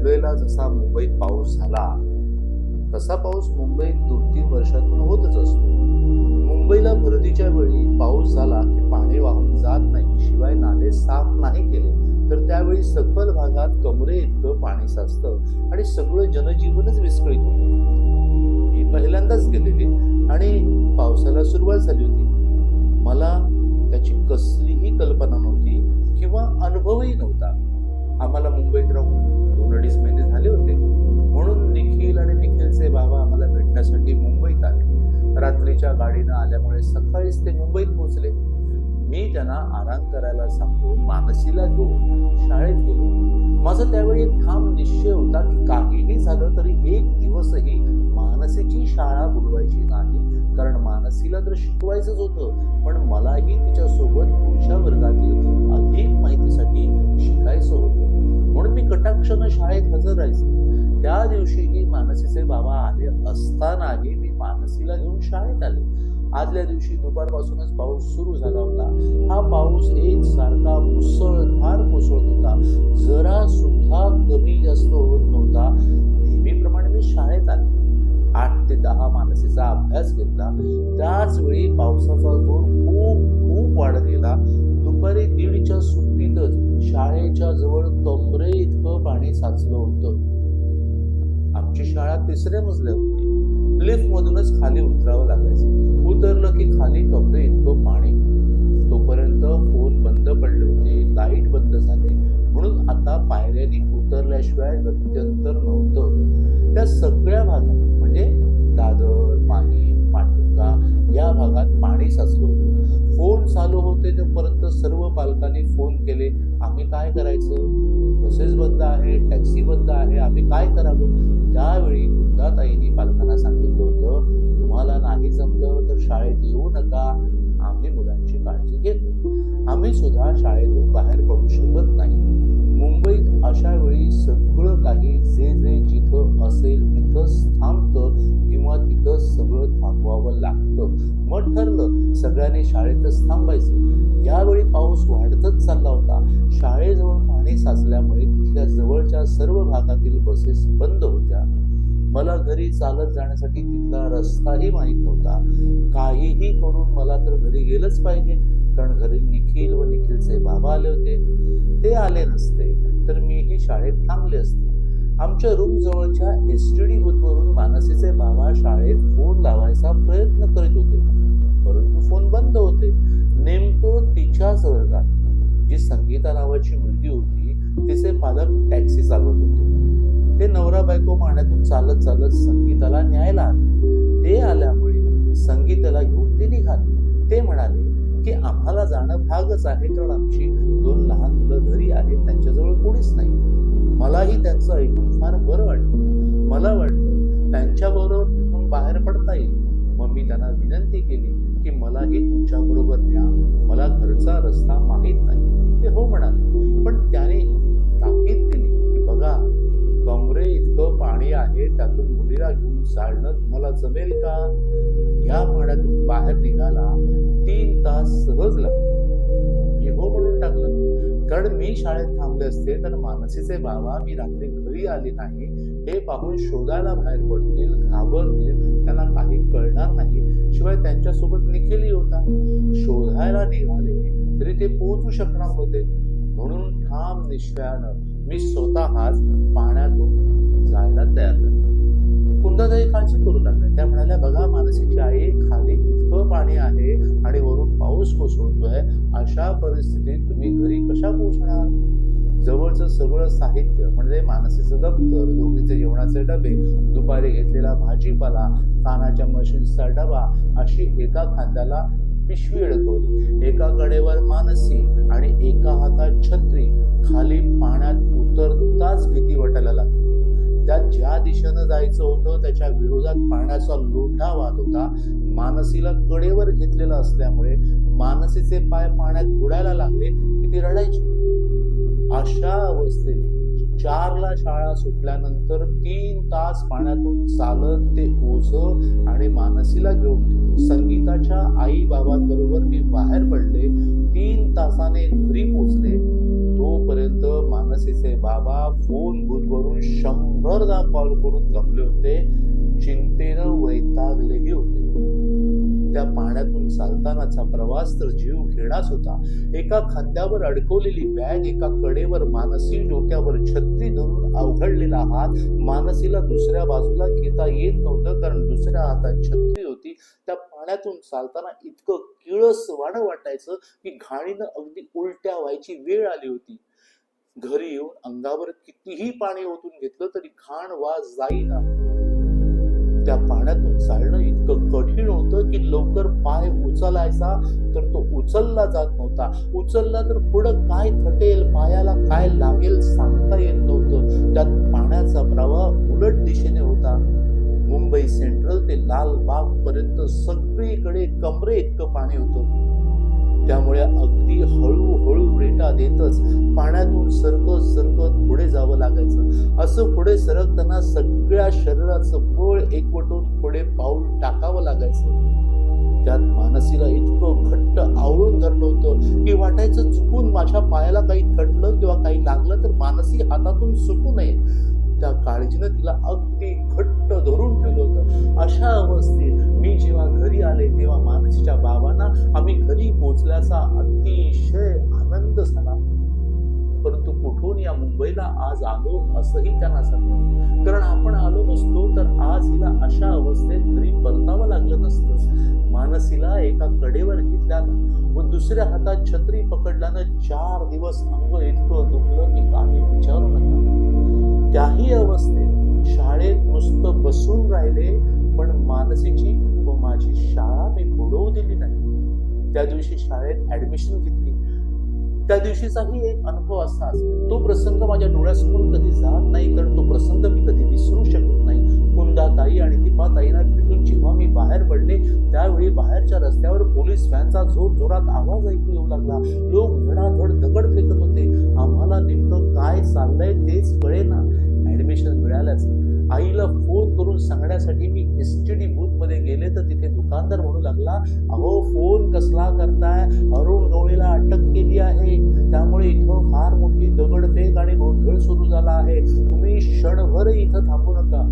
जुलैला जसा मुंबईत पाऊस झाला तसा पाऊस मुंबईत दोन तीन वर्षातून होतच असतो. मुंबईला भरतीच्या वेळी पाऊस झाला की पाणी वाहून जात नाही शिवाय नाले साफ नाही केले. तर त्यावेळी सखल भागात कमरे इतकं पाणी साचतं आणि सगळं जनजीवनच विस्कळीत होतं. मी पहिल्यांदाच गेलेली आणि पावसाला सुरुवात झाली होती. मला त्याची कसलीही कल्पना नव्हती किंवा अनुभवही नव्हता. आम्हाला मुंबईत राहून दोन अडीच महिने झाले होते. म्हणून निखिल आणि निखिलचे बाबा आम्हाला भेटण्यासाठी मुंबईत आले. रात्रीच्या गाडीनं आल्यामुळे सकाळीच ते मुंबईत पोहोचले. मी त्यांना आराम करायला सांगून मानसीला घेऊन शाळेत गेलो. माझा त्यावेळी एक ठाम निश्चय होता की काहीही झालं तरी एक दिवसही मानसेची शाळा बुडवायची नाही. कारण मानसीला तर शिकवायचंच होतं. पण मलाही तिच्यासोबत पुढच्या वर्गातील अधिक माहितीसाठी शिकायचं होतं. म्हणून मी कटाक्षानं शाळेत हजर राहायचे. त्या दिवशीही मानसीचे बाबा आले असतानाही मी मानसीला घेऊन शाळेत आले. आदल्या दिवशी दुपारपासूनच पाऊस सुरू झाला होता. हा पाऊस एक सारखा मुसळधार कोसळत होता. जरा सुद्धा कमी जास्त होत नव्हता. नेहमीप्रमाणे मी शाळेत आले. आठ ते दहा मानसीचा अभ्यास घेतला. त्याच वेळी पावसाचा जोर खूप खूप वाढत गेला दुपारी दीडच्या सुट्टीतच शाळेच्या जवळ कमरे इतकं पाणी साचलं होतं. आमची शाळा तिसऱ्या मजल्यावर होती. लिफ्ट मधूनच खाली उतरावं लागायचं. उतरलं की खाली कमरे इतकं पाणी. तोपर्यंत फोन बंद पडले होते. लाइट बंद झाले. म्हणून आता पायऱ्यांनी उतरल्याशिवाय गत्यंतर नव्हतं. त्या सगळ्या भागात दादर माही माटुंगा या भागात पाणी साचलं होतं. फोन चालू होते तोपर्यंत सर्व पालकांनी फोन केले. आम्ही काय करायचं? बसेस बंद आहे टॅक्सी बंद आहे आम्ही काय करावं? त्यावेळी ताईंनी पालकांना सांगितलं होतं तुम्हाला नाही जमलं तर शाळेत येऊ नका. आम्ही मुलांची काळजी घेतो. आम्ही सुद्धा शाळेतून बाहेर पडू शकत नाही. तिथं सगळं थांबवावं लागतं. मग ठरलं सगळ्यांनी शाळेतच थांबायचं. यावेळी पाऊस वाढतच चालला होता. शाळेजवळ पाणी साचल्यामुळे तिथल्या जवळच्या सर्व भागातील बसेस बंद होत्या. मला घरी चालत जाण्यासाठी तिथला रस्ताही माहीत नव्हता. काहीही करून मला तर घरी गेलंच पाहिजे कारण घरी निखिल व निखिलचे बाबा आले होते. ते आले नसते तर मीही शाळेत थांबले असते. आमच्या रूम जवळच्या एस टी डी बुथवरून मानसीचे बाबा शाळेत फोन लावायचा प्रयत्न करीत होते. परंतु फोन बंद होते. नेमकं तिच्याच वर्गात जी संगीता नावाची मुलगी होती तिचे पालक टॅक्सी चालवत होते. ते नवरा बायको पाण्यातून चालत चालत संगीताला न्यायला आले. ते आल्यामुळे संगीताला घेऊन ते निघाले ते म्हणाले की आम्हाला जाणं भागच आहे कारण आमची दोन लहान मुलं घरी आहेत त्यांच्याजवळ कोणीच नाही. मलाही त्यांचं ऐकून फार बरं वाटलं. मला वाटलं त्यांच्याबरोबर तिथून बाहेर पडता येईल. मग मी त्यांना विनंती केली की मलाही तुमच्याबरोबर न्या. मला घरचा रस्ता माहीत नाही. ते हो म्हणाले. पण त्याने ताकीद दिली की बघा कमरे इतकं पाणी आहे त्यातून मुलीला घेऊन चालणं तुम्हाला जमेल का? या पाण्यातून बाहेर निघाला तीन तास सहज लागतो मी हो म्हणून टाकलं. कारण मी शाळेत थांबले असते तर मानसीचे बाबा मी रात्री घरी आली नाही. हे पाहून शोधायला बाहेर पडतील घाबरतील त्यांना काही कळणार नाही. शिवाय त्यांच्यासोबत निखिलही होता. शोधायला निघाले तरी ते पोहोचू शकणार होते. म्हणून ठाम निश्चयानं मी स्वतःच पाण्यातून जायला तयार झाले. कुंदाताई काळजी करू लागल्या. त्या म्हणाल्या बघा मानसीची आई खाली इतकं पाणी आहे आणि वरून पाऊस कोसळतोय. अशा परिस्थितीत तुम्ही घरी कशा पोहोचणार? जवळचं सगळं साहित्य म्हणजे मानसीचं दप्तर दोघीचे जेवणाचे डबे दुपारी घेतलेला भाजीपाला कानाच्या मशीन्सचा डबा अशी एका खांद्याला पिशवी अडकवली. एका कडेवर मानसी आणि एका हातात छत्री. खाली पाण्यात उतरताच भीती वाटायला लागली. त्यात ज्या दिशेनं जायचं होतं त्याच्या विरोधात पाण्याचा लोंढा वाहत होता. मानसीला कडेवर घेतलेला असल्यामुळे मानसीचे पाय पाण्यात बुडायला लागले की ती रडायची. अशा अवस्थेत चारला शाळा सुटल्यानंतर तीन तास पाण्यातून चालत ते ओझ आणि मानसीला घेऊन संगीताच्या आई बाबांबरोबर मी बाहेर पडले. तीन तासाने घरी पोचले तोपर्यंत मानसीचे बाबा फोन भरून शंभरदा कॉल करून गमले होते चिंतेनं वैतागलेही होते. त्या पाण्यातून चालतानाचा प्रवास तर जीव घेणाच होता. एका खांद्यावर अडकवलेली बॅग एका कडेवर मानसी डोक्यावर छत्री धरून अवघडलेला हात मानसीला दुसऱ्या बाजूला घेता येत नव्हतं कारण दुसऱ्या हातात छत्री होती. त्या पाण्यातून चालताना इतकं किळस वाण वाटायचं की घाणीनं अगदी उलट्या व्हायची वेळ आली होती. घरी येऊन अंगावर कितीही पाणी ओतून घेतलं तरी घाण वास जाईना. त्या पाण्यातून चालणं इतकं कठीण होतं की लवकर पाय उचलायचा तर तो उचलला जात नव्हता. उचलला तर पुढं काय थटेल पायाला काय लागेल सांगता येत नव्हतं. त्यात पाण्याचा प्रवाह उलट दिशेने होता. मुंबई सेंट्रल ते लाल बाग पर्यंत सगळीकडे कमरे इतकं पाणी होतं. त्यामुळे अगदी हळूहळू रेटा देतच पाण्यातून सरकत सरकत पुढे जावं लागायचं. असं पुढे सरकताना सगळ्या शरीराचं बळ एकवटून पुढे पाऊल टाकावं लागायचं. त्यात मानसीला इतकं घट्ट आवळून धरलं होतं की वाटायचं चुकून माझ्या पायाला काही थटलं किंवा काही लागलं तर मानसी हातातून सुटू नये. त्या काळजीनं तिला अगदी घट्ट धरून ठेवलं होतं. अशा अवस्थेत मी जेव्हा घरी आले तेव्हा मानसीच्या बाबांना आम्ही घरी पोचल्याचा अतिशय आनंद झाला. परंतु कुठून या मुंबईला आज आलो असंही त्यांना सांगितलं कारण आपण आलो नसतो तर आज हिला अशा अवस्थेत घरी परतावं लागलं नसतं. मानसीला एका कडेवर घेतल्यानं व दुसऱ्या हातात छत्री पकडल्यानं चार दिवस अंग इतकं दुखलं की काही विचारू नका. त्याही अवस्थेत शाळेत नुसतं बसून राहिले पण मानसीची व माझी शाळा मी बुडवू दिली नाही. त्या दिवशी शाळेत ऍडमिशन घेतली. त्या दिवशीचाही एक अनुभव असाच तो प्रसंग माझ्या डोळ्यासमोर कधी जात नाही कारण तो प्रसंग मी कधी विसरू शकत नाही. कुंदाताई आणि दीपाताईंना भेटून जेव्हा मी बाहेर पडले त्यावेळी बाहेरच्या रस्त्यावर पोलीस व्हॅनचा जोर जोरात आवाज ऐकू येऊ लागला. लोक धडाधड दगड फेकत होते. आम्हाला नेमकं काय चाललंय तेच कळेना. ऍडमिशन मिळाल्याच आईला फोन करून सांगण्यासाठी मी एस टी डी बूथमध्ये गेले तर तिथे दुकानदार म्हणू लागला अहो फोन कसला करताय? अरुण गवळीला अटक केली आहे. त्यामुळे इथं फार मोठी दगडफेक आणि गोंधळ सुरू झाला आहे. तुम्ही क्षणभर इथं थांबू नका.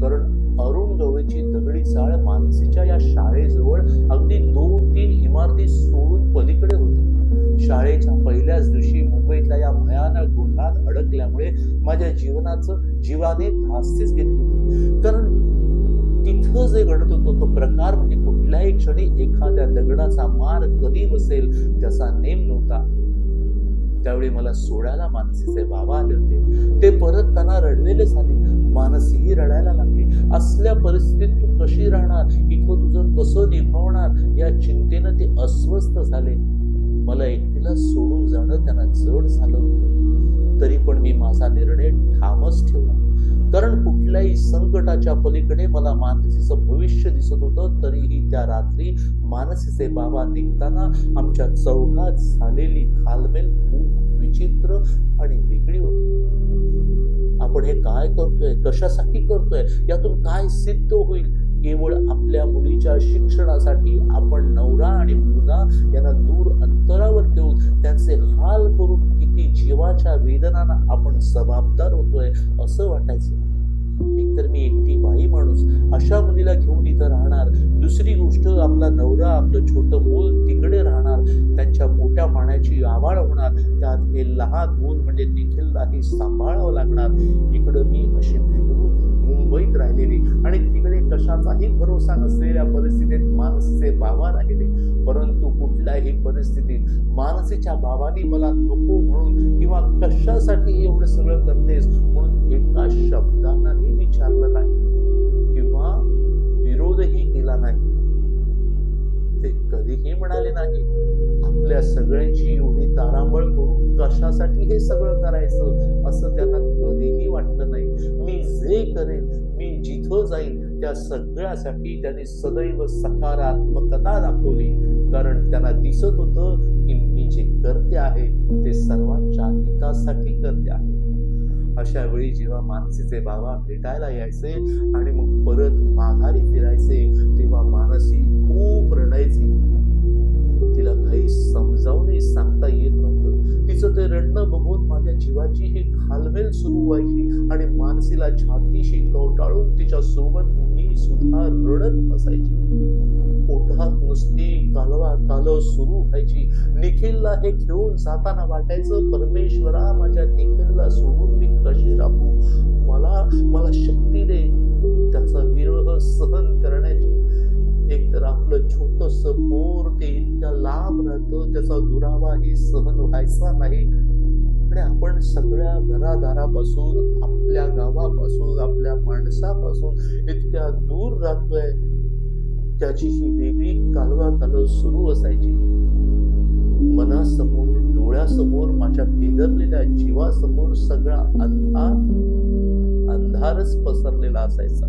कारण अरुण गवळीची दगडी चाळ मानसीच्या या शाळेजवळ अगदी दोन तीन इमारती सोडून पलीकडे होती. शाळेच्या पहिल्याच दिवशी मुंबईतल्या या भयानक गोंधळात अडकल्यामुळे माझ्या जीवनाचं जीवाने धास्तीच घेतली होती. कारण तिथं जे घडत होतं तो प्रकार म्हणजे कुठल्याही क्षणी एखाद्या दगडाचा मार कधी बसेल त्याचा नेम नव्हता. त्यावेळी मला सोडायला मानसीचे बाबा आले होते. ते परत त्यांना रडलेले झाले. मानसीही रडायला लागली. असल्या परिस्थितीत तू कशी राहणार? इथं तुझं कसं निभावणार? या चिंतेनं ते अस्वस्थ झाले. मला एकटीला सोडून जाणं त्यांना जड झालं होतं. तरी पण मी माझा निर्णय ठामच ठेवला. कारण कुठल्याही संकटाच्या पलीकडे मला मानसीचं भविष्य दिसत होतं तरीही त्या रात्री मानसीचे बाबा निघताना आमच्या चौघात झालेली खालमेल खूप विचित्र आणि वेगळी होती. आपण हे काय करतोय? कशासाठी करतोय? यातून काय सिद्ध होईल? केवळ आपल्या मुलीच्या शिक्षणासाठी आपण नवरा आणि मुलगा यांना दूर अंतरावर ठेवून त्यांचे हाल करून किती जीवाच्या वेदनांना आपण जबाबदार होतोय असं वाटायचं. एकतर मी एकटी बाई माणूस अशा मुलीला घेऊन इथं राहणार. दुसरी गोष्ट आपला नवरा आपलं छोटं मूल तिकडे राहणार. त्यांच्या मोठ्या पाण्याची आवाळ होणार. त्यात हे लहान मूल म्हणजे निखिललाही सांभाळावं लागणार. इकडं मी अशी भेटून मुंबईत राहिलेली. आणि तिकडे कशाचाही भरोसा नसलेल्या परिस्थितीत मानसीचे बाबा राहिले. परंतु कुठल्याही परिस्थितीत मानसीच्या बाबांनी मला नको म्हणून किंवा कशासाठी एवढं सगळं करतेस म्हणून एका शब्दांनाही विचारलं नाही. किंवा विरोधही केला नाही. ते कधीही म्हणाले नाही. आपल्या सगळ्यांची एवढी तारांबळ करून कशासाठी हे सगळं करायचं असं त्यांना कधीही वाटलं नाही. मी जे करेन मी जिथं जाईन त्या सगळ्यासाठी त्यांनी सदैव सकारात्मकता दाखवली. कारण त्यांना दिसत होतं की मी जे करते आहे ते सर्वांच्या हितासाठी करते आहे. अशा वेळी जेव्हा मानसीचे बाबा भेटायला यायचे आणि मग परत माघारी फिरायचे तेव्हा मानसी खूप रडायची. तिला काही समजावूनही सांगता येत नव्हतं. तिचं ते रडणं बघून माझ्या जीवाची ही खालमेल सुरू व्हायची आणि मानसीला छातीशी कवटाळून तिच्या सोबत मी सुद्धा रडत बसायची. पोटात नुसती कालवा कालव सुरू व्हायची. निखिलला हे घेऊन जाताना वाटायचं परमेश्वरा माझ्या निखिलला सोडून मी कशी राहू? मला मला शक्ती दे. त्याचा विरह सहन करण्याची. एक तर आपलं छोटस बोर ते इतक्या लांब राहतं त्याचा दुरावाही सहन व्हायचा नाही. आणि आपण सगळ्या घरादारापासून आपल्या गावापासून आपल्या माणसापासून इतक्या दूर राहतोय. त्याची ही वेगळी कालवा कालव सुरू असायची. मनासमोर डोळ्यासमोर माझ्या बिदरलेल्या जीवासमोर सगळा अंधार अंधारच पसरलेला असायचा.